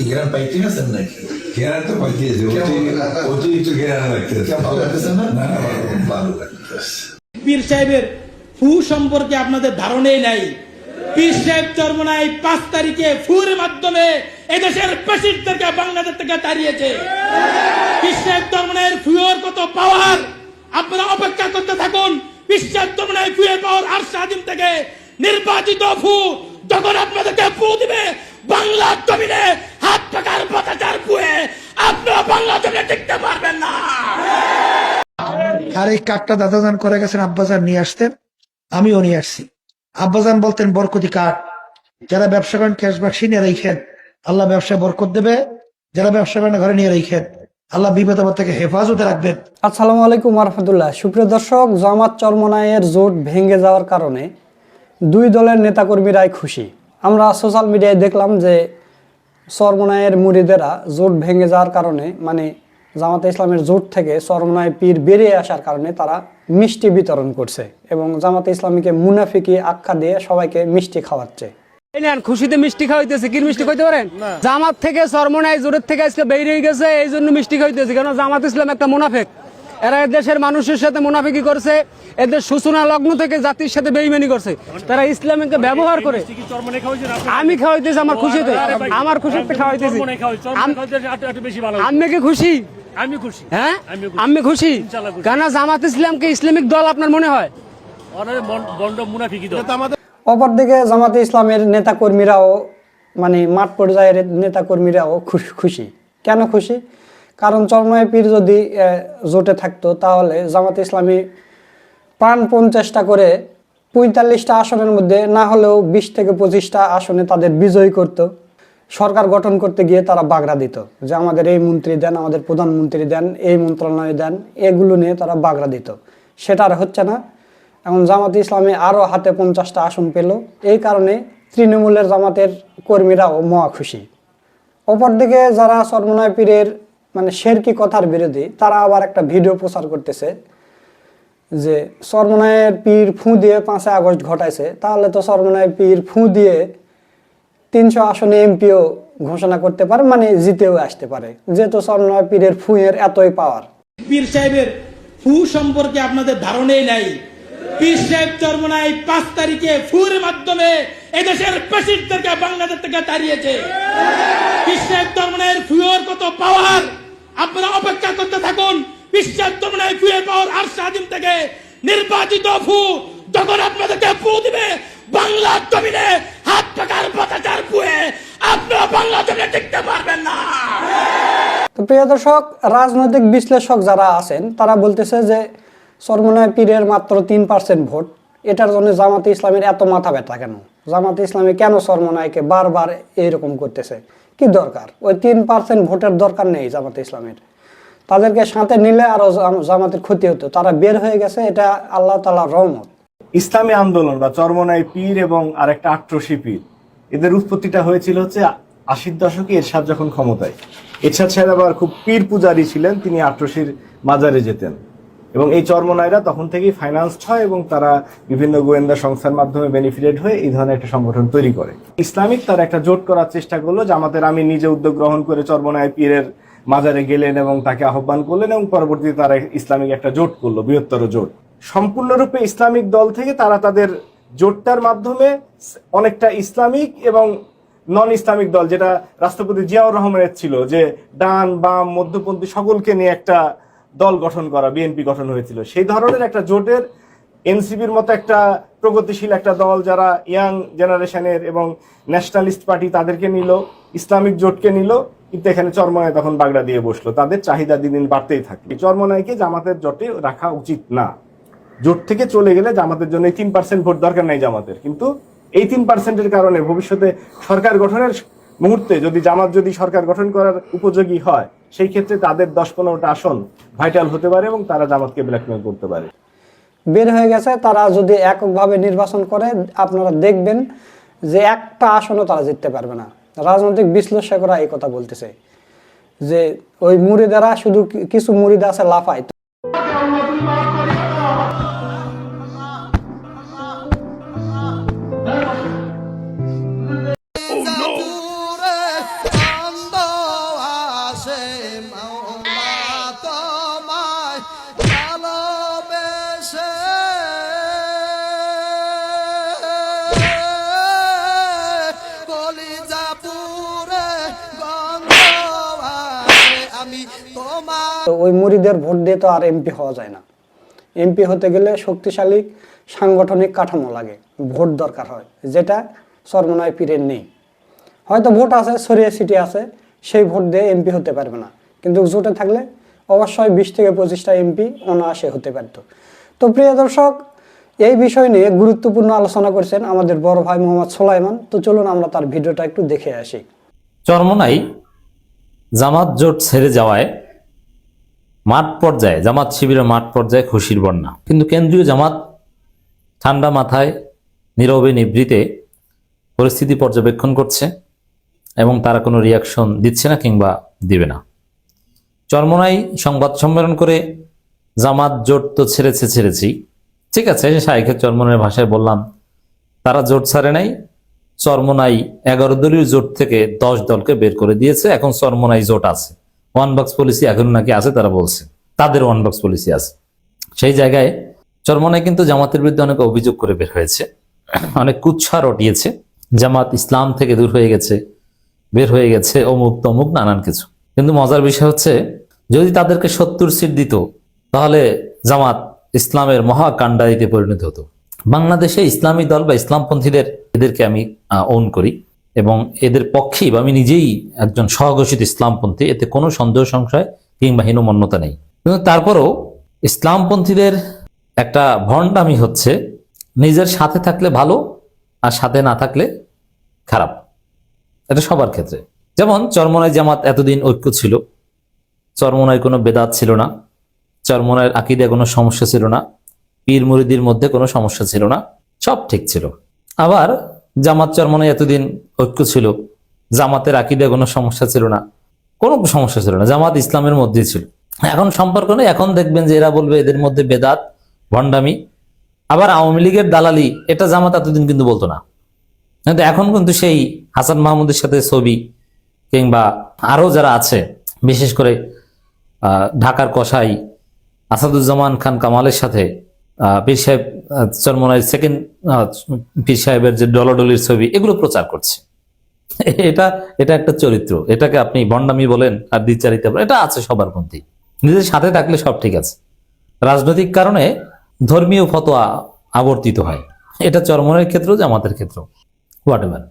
ঘেরান পাইতে গেছেন নাকি ঘেরান তো পাইতেছে অতিরিক্ত ঘেরান লাগতেছে কেমন ভালো লাগতেছে না না, না, ভালো। ভালো লাগতেছে পীর সাহেবের ফু সম্পর্কে আপনাদের ধারণাই নাই পীর সাহেব চরমনায় পাঁচ তারিখে ফুর মাধ্যমে এদেশের বাংলাদেশ থেকে তাড়িয়েছে পীর সাহেব চরমনায়ের ফুয়ের কত পাওয়ার আপনারা অপেক্ষা করতে থাকুন পীর সাহেব চরমনায় ফুয়ের পাওয়ার আর স্বাধীন থেকে নির্বাচিত ফু যখন আপনাদেরকে ফু দিবে বাংলা জমিনে হাত পাকার পতাচার ফুয়ে আপনারা বাংলা জমিনে টিকতে পারবেন না। আর এই কাঠটা দাদাজান করে গেছেন আব্বাজান নিয়ে আসতেন আমিও নিয়ে আসছি। আব্বাজান বলতেন বরকতি কাঠ। যারা ব্যবসা করেন ক্যাশ বাক্সি নিয়ে রেখেন আল্লাহ ব্যবসায় বরকত দেবে। যারা ব্যবসা করেন ঘরে নিয়ে রেখেন আল্লাহ বিপদ আপদ থেকে হেফাজতে রাখবেন। আসসালামু আলাইকুম রহমতুল্লাহ। সুপ্রিয় দর্শক জামাত চরমনায়ের জোট ভেঙে যাওয়ার কারণে দুই দলের নেতাকর্মীরাই খুশি। আমরা সোশ্যাল মিডিয়ায় দেখলাম যে চরমনায়ের মুরিদেরা জোট ভেঙে যাওয়ার কারণে মানে জামাতে ইসলামের জোট থেকে চরমনায় পীর বেরিয়ে আসার কারণে তারা মিষ্টি বিতরণ করছে এবং জামাতে ইসলামীকে মুনাফিকি আখ্যা দিয়ে সবাইকে মিষ্টি খাওয়াচ্ছে। খুশিতে মিষ্টি খাওয়াইতেছে। কি মিষ্টি খাইতে পারেন? জামাত থেকে সরমনাই জোরের থেকে আজকে বেরিয়ে গেছে এই জন্য মিষ্টি খাইতেছে কেন? জামাত ইসলাম একটা মুনাফেক। এরা দেশের মানুষের সাথে মুনাফিকি করছে এদের সূচনা লগ্ন থেকে জাতির সাথে বেইমানি করছে। তারা ইসলামকে ব্যবহার করে। আমি খাওয়াইতেছি আমার খুশিতে আমার খুশিতে খাওয়াইতেছি। আমি কি খুশি? আমি খুশি। হ্যাঁ? আমি খুশি। কেন জামাত ইসলামকে ইসলামিক দল আপনার মনে হয়? অনেক বন্ড মুনাফিকি দল। অপরদিকে জামাতে ইসলামের নেতাকর্মীরাও মানে মাঠ পর্যায়ের নেতাকর্মীরাও খুশ- খুশি। কেন খুশি? কারণ চরময় পীর যদি জোটে থাকতো, তাহলে জামাতে ইসলামী প্রাণপণ চেষ্টা করে পঁয়তাল্লিশটা আসনের মধ্যে না হলেও বিশ থেকে পঁচিশটা আসনে তাদের বিজয়ী করত। সরকার গঠন করতে গিয়ে তারা বাগড়া দিত যে আমাদের এই মন্ত্রী দেন, আমাদের প্রধানমন্ত্রী দেন, এই মন্ত্রণালয় দেন, এগুলো নিয়ে তারা বাগড়া দিত। সেটা আর হচ্ছে না। এখন জামাতে ইসলামে আরও হাতে পঞ্চাশটা আসন পেল। এই কারণে তৃণমূলের জামাতের কর্মীরাও মহা খুশি। অপরদিকে যারা সর্বনয় পীরের মানে শেরকি কথার বিরোধী, তারা আবার একটা ভিডিও প্রচার করতেছে যে সর্বনয়ের পীর ফু দিয়ে পাঁচই আগস্ট ঘটাইছে। তাহলে তো সর্বনয় পীর ফু দিয়ে তিনশো আসনে এমপিও ঘোষণা করতে পারে মানে জিতেও আসতে পারে। যেহেতু সর্বনয় পীরের ফুয়ের এতই পাওয়ার পীর সাহেবের ফু সম্পর্কে আপনাদের ধারণাই নাই। পীর সাহেব চরমনায় পাঁচ তারিখে ফুর মাধ্যমে এদেশের পেশিকদেরকে বাংলাদেশ থেকে তাড়িয়েছে। পীর সাহেব চরমনায়ের ফুয়ের কত পাওয়ার আপনারা অপেক্ষা করতে থাকুন। সাহেব চরমনায় ফুয়ের পাওয়ার আর স্বাধীন থেকে নির্বাচিত ফু যখন আপনাদেরকে ফু দিবে, বাংলা জমিনে হাত পাকার পতাচার ফুয়ে আপনারা বাংলা জমিনে টিকতে পারবেন না। তো প্রিয় দর্শক, রাজনৈতিক বিশ্লেষক যারা আছেন, তারা বলতেছে যে সর্বনয় পীরের মাত্র তিন পার্সেন্ট ভোট। এটার জন্য জামাতে ইসলামের এত মাথা ব্যথা কেন? জামাতে ইসলামী কেন সর্বনয়কে বারবার এইরকম করতেছে? কি দরকার? ওই তিন পার্সেন্ট ভোটের দরকার নেই জামাতে ইসলামের। তাদেরকে সাথে নিলে আরও জামাতের ক্ষতি হতো। তারা বের হয়ে গেছে, এটা আল্লাহ তালার রহমত। ইসলামী আন্দোলন বা চরমনায় পীর এবং আরেকটা আট্রসি পীর, এদের উৎপত্তিটা হয়েছিল হচ্ছে আশির দশকে এরশাদ যখন ক্ষমতায়। এরশাদ সাহেব আবার খুব পীর পূজারী ছিলেন, তিনি আট্রসির মাজারে যেতেন। এবং এই চরমনায়রা তখন থেকেই ফাইন্যান্সড হয় এবং তারা বিভিন্ন গোয়েন্দা সংস্থার মাধ্যমে বেনিফিটেড হয়ে এই ধরনের একটা সংগঠন তৈরি করে। ইসলামিক তার একটা জোট করার চেষ্টা করল জামাতের আমি নিজে উদ্যোগ গ্রহণ করে চরমনায় পীরের মাজারে গেলেন এবং তাকে আহ্বান করলেন এবং পরবর্তীতে তারা ইসলামিক একটা জোট করল, বৃহত্তর জোট। সম্পূর্ণরূপে ইসলামিক দল থেকে তারা তাদের জোটটার মাধ্যমে অনেকটা ইসলামিক এবং নন ইসলামিক দল, যেটা রাষ্ট্রপতি জিয়াউর রহমানের ছিল, যে ডান, বাম, মধ্যপন্থী সকলকে নিয়ে একটা দল গঠন করা, বিএনপি গঠন হয়েছিল। সেই ধরনের একটা জোটের এনসিপির মতো একটা প্রগতিশীল একটা দল যারা ইয়াং জেনারেশনের এবং ন্যাশনালিস্ট পার্টি তাদেরকে নিল, ইসলামিক জোটকে নিল, কিন্তু এখানে চরমনায় তখন বাগড়া দিয়ে বসল। তাদের চাহিদা দিন দিন বাড়তেই থাকে। চরমনায়কে জামাতের জোটে রাখা উচিত না। জোট থেকে চলে গেলে জামাতের জন্য তিন পার্সেন্ট ভোট দরকার নাই জামাতের। কিন্তু এই তিন পার্সেন্টের কারণে ভবিষ্যতে সরকার গঠনের মুহূর্তে যদি জামাত যদি সরকার গঠন করার উপযোগী হয় সেই ক্ষেত্রে তাদের দশ পনেরোটা আসন ভাইটাল হতে পারে এবং তারা জামাতকে ব্ল্যাকমেল করতে পারে। বের হয়ে গেছে, তারা যদি এককভাবে নির্বাচন করে, আপনারা দেখবেন যে একটা আসনও তারা জিততে পারবে না। রাজনৈতিক বিশ্লেষকরা এই কথা বলতেছে যে ওই মুড়িদারা শুধু কিছু মুড়িদা আছে লাফায়। তো ওই মুড়িদের ভোট দিয়ে তো আর এমপি হওয়া যায় না। এমপি হতে গেলে শক্তিশালী সাংগঠনিক কাঠামো লাগে ভোট দরকার হয় যেটা সর্বনয় পীরের নেই। হয়তো ভোট আছে সরিয়ে সিটি আছে সেই ভোট দিয়ে এমপি হতে পারবে না। কিন্তু জোটে থাকলে অবশ্যই বিশ থেকে পঁচিশটা এমপি অনায়াসে হতে পারত। তো প্রিয় দর্শক এই বিষয় নিয়ে গুরুত্বপূর্ণ আলোচনা করেছেন আমাদের বড় ভাই মোহাম্মদ সোলাইমান। তো চলুন আমরা তার ভিডিওটা একটু দেখে আসি। চরমনাই জামাত জোট ছেড়ে যাওয়ায় মাঠ পর্যায়ে, জামাত শিবিরের মাঠ পর্যায়ে খুশির বন্যা। কিন্তু কেন্দ্রীয় জামাত ঠান্ডা মাথায়, নীরবে নিবৃতে পরিস্থিতি পর্যবেক্ষণ করছে এবং তারা কোনো রিয়াকশন দিচ্ছে না কিংবা দিবে না। চরমনাই সংবাদ সম্মেলন করে জামাত জোট তো ছেড়েছে ছেড়েছি ঠিক আছে, শাইখের চরমনের ভাষায় বললাম, তারা জোট ছাড়ে নাই চরমনাই এগারো দলীয় জোট থেকে দশ দলকে বের করে দিয়েছে। এখন চরমনাই জোট আছে। ওয়ান বক্স পলিসি এখন নাকি আছে, তারা বলছে। তাদের ওয়ান বক্স পলিসি আছে। সেই জায়গায় চরমনাই কিন্তু জামাতের বিরুদ্ধে অনেক অভিযোগ করে বের হয়েছে। অনেক কুচ্ছা রটিয়েছে। জামাত ইসলাম থেকে দূর হয়ে গেছে, বের হয়ে গেছে, অমুক তমুক, নানান কিছু। কিন্তু মজার বিষয় হচ্ছে, যদি তাদেরকে সত্তর সিট দিত, তাহলে জামাত ইসলামের মহাকাণ্ডারিতে পরিণত হতো। বাংলাদেশে ইসলামী দল বা ইসলামপন্থীদের এদেরকে আমি ওন করি এবং এদের পক্ষেই বা আমি নিজেই একজন সহঘোষিত ইসলামপন্থী, এতে কোনো সন্দেহ সংশয় কিংবা হীনমন্যতা নেই। কিন্তু তারপরও ইসলামপন্থীদের একটা ভণ্ডামি হচ্ছে, নিজের সাথে থাকলে ভালো আর সাথে না থাকলে খারাপ। এটা সবার ক্ষেত্রে। যেমন চরমনায় জামাত এতদিন ঐক্য ছিল। চরমনায় কোনো বেদাত ছিল না। চরমনায়ের আকিদে কোনো সমস্যা ছিল না। পীর মুরিদির মধ্যে কোনো সমস্যা ছিল না। সব ঠিক ছিল। আবার জামাত চরমনায় এতদিন ঐক্য ছিল। জামাতের আকিদে কোনো সমস্যা ছিল না। কোনো সমস্যা ছিল না, জামাত ইসলামের মধ্যে ছিল। এখন সম্পর্ক নেই, এখন দেখবেন যে এরা বলবে এদের মধ্যে বেদাত, ভণ্ডামি। আবার আওয়ামী লীগের দালালি, এটা জামাত এতদিন কিন্তু বলতো না। কিন্তু এখন কিন্তু সেই হাসান মাহমুদের সাথে ছবি কিংবা আরও যারা আছে, বিশেষ করে ঢাকার কসাই, আসাদুজ্জামান খান কামালের সাথে পীর সাহেব চরমনায় সেকেন্ড পীর সাহেবের যে ডলাডলির ছবি, এগুলো প্রচার করছে। এটা এটা একটা চরিত্র। এটাকে আপনি বন্ডামি বলেন আর দ্বিচারিতা বলেন, এটা আছে সবার মধ্যেই। নিজের সাথে থাকলে সব ঠিক আছে। রাজনৈতিক কারণে ধর্মীয় ফতোয়া আবর্তিত হয়। এটা চরমনের ক্ষেত্রেও জামাতের ক্ষেত্র। হোয়াট এভার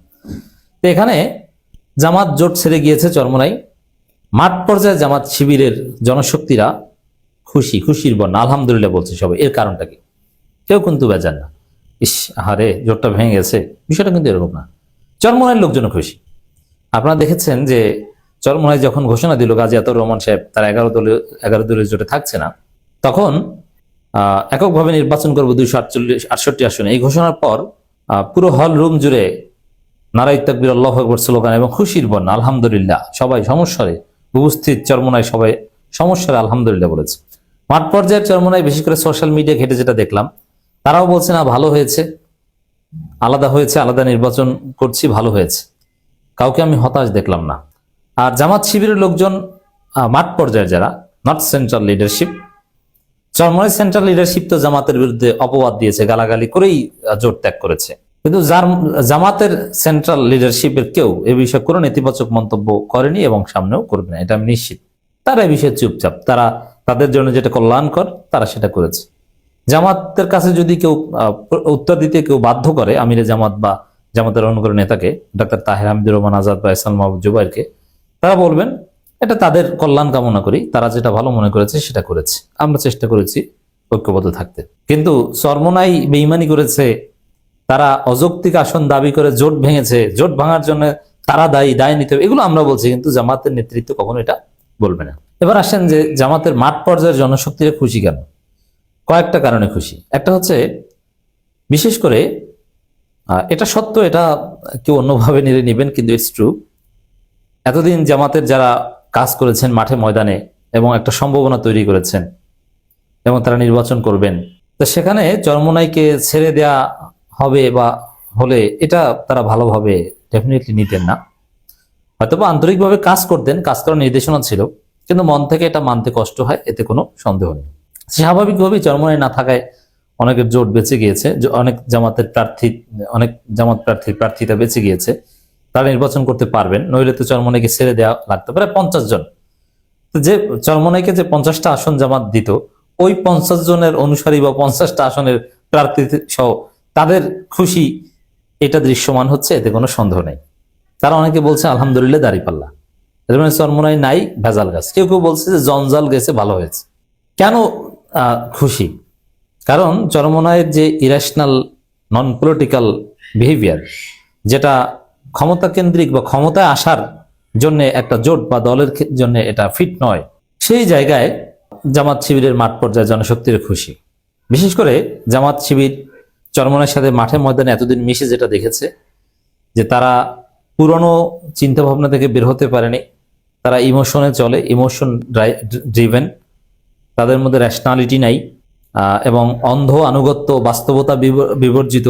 তো এখানে জামাত জোট ছেড়ে গিয়েছে চরমনাই। মাঠ পর্যায়ে জামাত শিবিরের জনশক্তিরা খুশি, খুশির বন্যা, আলহামদুলিল্লাহ বলছে সবাই। এর কারণটা কি? কেউ কিন্তু বেজান না। ইস হারে জোটটা ভেঙে গেছে। বিষয়টা কিন্তু এরকম না। চরমনাইয়ের লোকজন খুশি। আপনারা দেখেছেন যে চরমনাই যখন ঘোষণা দিল গাজী আতর রহমান সাহেব, তারা এগারো দলীয় এগারো দলীয় জোটে থাকছে না, তখন এককভাবে নির্বাচন করব দুইশো আটচল্লিশ, আটষট্টি আসনে। এই ঘোষণার পর পুরো হল রুম জুড়ে নারাই তাকবির, আল্লাহ আকবর স্লোগান এবং খুশির বন্যা, আলহামদুলিল্লাহ, সবাই সমস্যারে উপস্থিত। চরমনায় সবাই সমস্যারে আলহামদুলিল্লাহ বলেছে। মাঠ পর্যায়ের চরমনায় বিশেষ করে সোশ্যাল মিডিয়া ঘেটে যেটা দেখলাম, তারাও বলছে, না, ভালো হয়েছে। আলাদা হয়েছে, আলাদা নির্বাচন করছি, ভালো হয়েছে। কাউকে আমি হতাশ দেখলাম না। আর জামাত শিবিরের লোকজন মাঠ পর্যায়ের যারা not central leadership Charmonai central leadership তো জামাতের বিরুদ্ধে অপবাদ দিয়েছে, গালাগালি করেই জোট ত্যাগ করেছে। কিন্তু জামাতের সেন্ট্রাল লিডারশিপের কেউ এ বিষয়ে কোনো নেতিবাচক মন্তব্য করেনি এবং সামনেও করবে না, এটা আমি নিশ্চিত। তারা এই বিষয়ে চুপচাপ, তারা তাদের জন্য যেটা কল্যাণকর, তারা সেটা করেছে। জামাতের কাছে যদি কেউ উত্তর দিতে কেউ বাধ্য করে, আমিরে জামাত বা জামাতের অনুকরণ নেতাকে, ডাক্তার তাহের হামিদুর রহমান আজাদ বা ইসলাম মাহবুব জুবাইরকে, তারা বলবেন, এটা তাদের কল্যাণ কামনা করি, তারা যেটা ভালো মনে করেছে, সেটা করেছে। আমরা চেষ্টা করেছি ঐক্যবদ্ধ থাকতে। কিন্তু সর্বনাই বেইমানি করেছে, তারা অযৌক্তিক আসন দাবি করে জোট ভেঙেছে, জোট ভাঙার জন্য তারা দায়ী, দায় নিতে হবে, এগুলো আমরা বলছি, কিন্তু জামাতের নেতৃত্ব কখনো এটা বলবে না। এবার আসেন যে জামাতের মাঠ পর্যায়ের জনশক্তিরা খুশি কেন? কয়েকটা কারণে খুশি। একটা হচ্ছে, বিশেষ করে এটা সত্য, এটা কেউ অন্যভাবে নিয়ে নেবেন, কিন্তু ইটস ট্রু এতদিন জামাতের যারা কাজ করেছেন মাঠে ময়দানে এবং একটা সম্ভাবনা তৈরি করেছেন এবং তারা নির্বাচন করবেন, তো সেখানে চরমনাইকে ছেড়ে দেয়া হবে বা হলে এটা তারা ভালোভাবে ডেফিনেটলি নিতেন না। হয়তো বা আন্তরিকভাবে কাজ করতেন, কাজ করার নির্দেশনা ছিল কিন্তু মন থেকে এটা মানতে কষ্ট হয়, এতে কোনো সন্দেহ নেই। স্বাভাবিকভাবেই চরমনাই না থাকায় অনেকের জোট বেঁচে গিয়েছে অনেক জামাতের প্রার্থী, অনেক জামাত প্রার্থীর প্রার্থীটা বেঁচে গিয়েছে। তারা নির্বাচন করতে পারবেন, নইলে তো চরমনাইকে ছেড়ে দেওয়া লাগতো প্রায় পঞ্চাশ জন। যে চরমনাইকে যে পঞ্চাশটা আসন জামাত দিত, ওই পঞ্চাশ জনের অনুসারী বা পঞ্চাশটা আসনের প্রার্থী সহ তাদের খুশি এটা দৃশ্যমান হচ্ছে, এতে কোনো সন্দেহ নেই। তারা অনেকে বলছে, আলহামদুলিল্লাহ দাঁড়িপাল্লা মানে চরমনাই নাই, ভেজাল গাছ। কেউ কেউ বলছে যে জঞ্জাল গেছে ভালো হয়েছে। কেন খুশি? কারণ চরমনায়ের যে ইরেশনাল নন পলিটিক্যাল বিহেভিয়ার যেটা ক্ষমতা কেন্দ্রিক বা ক্ষমতায় আসার জন্য একটা জোট বা দলের জন্য এটা ফিট নয়, সেই জায়গায় জামাত শিবিরের মাঠ পর্যায়ে জনশক্তির খুশি। বিশেষ করে জামাত শিবির চরমনের সাথে মাঠে ময়দানে এতদিন মিশে যেটা দেখেছে, যে তারা পুরনো চিন্তা ভাবনা থেকে বের হতে পারেনি তারা ইমোশনে চলে ইমোশন ড্রিভেন তাদের মধ্যে রেশনালিটি নাই এবং অন্ধ আনুগত্য বাস্তবতা বিবর্জিত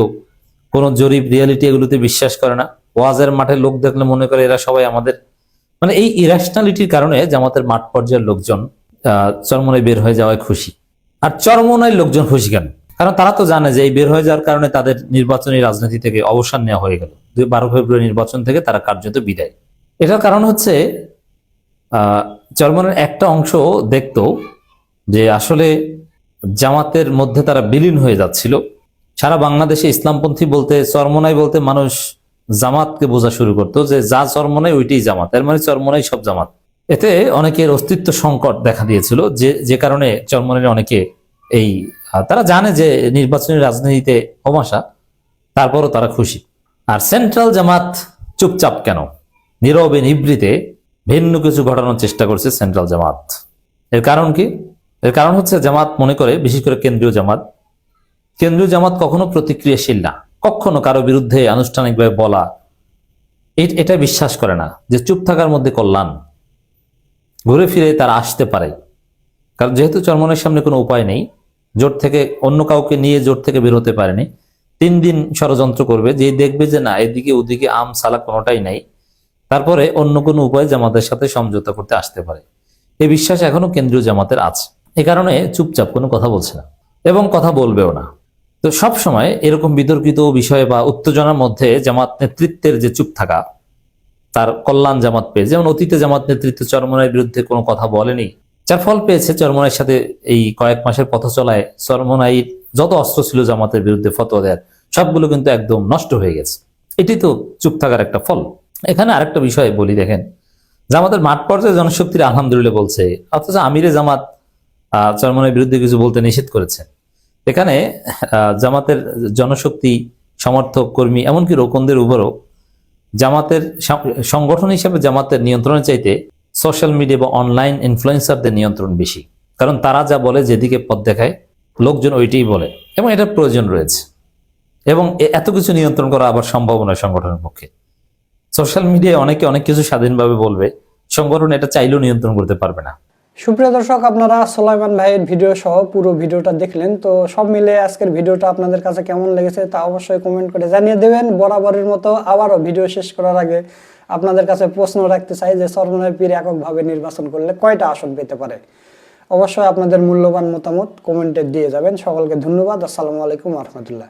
কোনো জরিপ রিয়ালিটি এগুলোতে বিশ্বাস করে না। ওয়াজের মাঠে লোক দেখলে মনে করে এরা সবাই আমাদের। মানে এই ইরাশনালিটির কারণে জামাতের মাঠ পর্যায়ের লোকজন আহ, চরমনায় বের হয়ে যাওয়ায় খুশি। আর চরমনায় লোকজন খুশি কেন? কারণ তারা তো জানে যে এই বের হয়ে যাওয়ার কারণে তাদের নির্বাচনী রাজনীতি থেকে অবসান নেওয়া হয়ে গেল। দুই বারো ফেব্রুয়ারি নির্বাচন থেকে তারা কার্যত বিদায়। এটার কারণ হচ্ছে আহ, চরমনের একটা অংশ দেখতো যে আসলে জামাতের মধ্যে তারা বিলীন হয়ে যাচ্ছিল। সারা বাংলাদেশে ইসলামপন্থী বলতে, চরমনাই বলতে মানুষ জামাতকে বোঝা শুরু করতো যে যা চরমনাই ওইটাই জামাত। এর মানে চরমনাই সব জামাত। এতে অনেকের অস্তিত্ব সংকট দেখা দিয়েছিল যে যে কারণে চরমনের অনেকে এই তারা জানে যে নির্বাচনী রাজনীতিতে হমাশা তারপরও তারা খুশি। আর সেন্ট্রাল জামাত চুপচাপ কেন? নীরবে নিবৃতে ভিন্ন কিছু ঘটানোর চেষ্টা করছে সেন্ট্রাল জামাত। এর কারণ কি? এর কারণ হচ্ছে জামাত মনে করে, বিশেষ করে কেন্দ্রীয় জামাত কেন্দ্রীয় জামাত কখনো প্রতিক্রিয়াশীল না। কখনো কারও বিরুদ্ধে আনুষ্ঠানিকভাবে বলা। এটা বিশ্বাস করে না যে চুপ থাকার মধ্যে কল্যাণ। ঘুরে ফিরে তারা আসতে পারে। কারণ যেহেতু চরমনের সামনে কোনো উপায় নেই, জোট থেকে অন্য কাউকে নিয়ে জোট থেকে বের হতে পারেনি, তিন দিন ষড়যন্ত্র করবে, যে দেখবে যে না, এদিকে ওদিকে আম সালা কোনোটাই নাই। তারপরে অন্য কোনো উপায় জামাতের সাথে সমঝোতা করতে আসতে পারে। এই বিশ্বাস এখনও কেন্দ্রীয় জামাতের আছে। এ কারণে চুপচাপ কোনো কথা বলছে না এবং কথা বলবেও না। তো সব সময় এরকম বিতর্কিত বিষয় বা উত্তেজনার মধ্যে জামাত নেতৃত্বের যে চুপ থাকা, তার কল্যাণ জামাত পেয়ে যেমন অতীতে জামাত নেতৃত্ব চরমনের বিরুদ্ধে কোনো কথা বলেনি, যার ফল পেয়েছে চরমনের সাথে এই কয়েক মাসের পথ চলায় চরমনাই যত অস্ত্র ছিল জামাতের বিরুদ্ধে ফতোয়া দেয়ার, সবগুলো কিন্তু একদম নষ্ট হয়ে গেছে। এটি তো চুপ থাকার একটা ফল। এখানে আরেকটা বিষয় বলি, দেখেন। জামাতের মাঠ পর্যায়ে জনশক্তির আলহামদুলিল্লাহ বলছে, অথচ আমিরে জামাত চরমনের বিরুদ্ধে কিছু বলতে নিষেধ করেছে এখানে জামাতের জনশক্তি, সমর্থক, কর্মী, এমনকি রোকনদের উপরও জামাতের সংগঠন হিসেবে জামাতের নিয়ন্ত্রণের চাইতে সোশ্যাল মিডিয়া বা অনলাইন ইনফ্লুয়েন্সারদের নিয়ন্ত্রণ বেশি। কারণ তারা যা বলে, যেদিকে পথ দেখায়, লোকজন ওইটাই বলে। এবং এটার প্রয়োজন রয়েছে। এবং এত কিছু নিয়ন্ত্রণ করা আবার সম্ভব নয় সংগঠনের পক্ষে। সোশ্যাল মিডিয়ায় অনেকে অনেক কিছু স্বাধীনভাবে বলবে। সংগঠন এটা চাইলেও নিয়ন্ত্রণ করতে পারবে না। সুপ্রিয় দর্শক, আপনারা সোলাইমান ভাইয়ের ভিডিও সহ পুরো ভিডিওটা দেখলেন। তো সব মিলে আজকের ভিডিওটা আপনাদের কাছে কেমন লেগেছে তা অবশ্যই কমেন্ট করে জানিয়ে দেবেন। বরাবরের মতো আবারও ভিডিও শেষ করার আগে আপনাদের কাছে প্রশ্ন রাখতে চাই যে সরমনের পীর এককভাবে নির্বাচন করলে কয়টা আসন পেতে পারে? অবশ্যই আপনাদের মূল্যবান মতামত কমেন্টে দিয়ে যাবেন। সকলকে ধন্যবাদ। আসসালামু আলাইকুম রহমতুল্লাহ।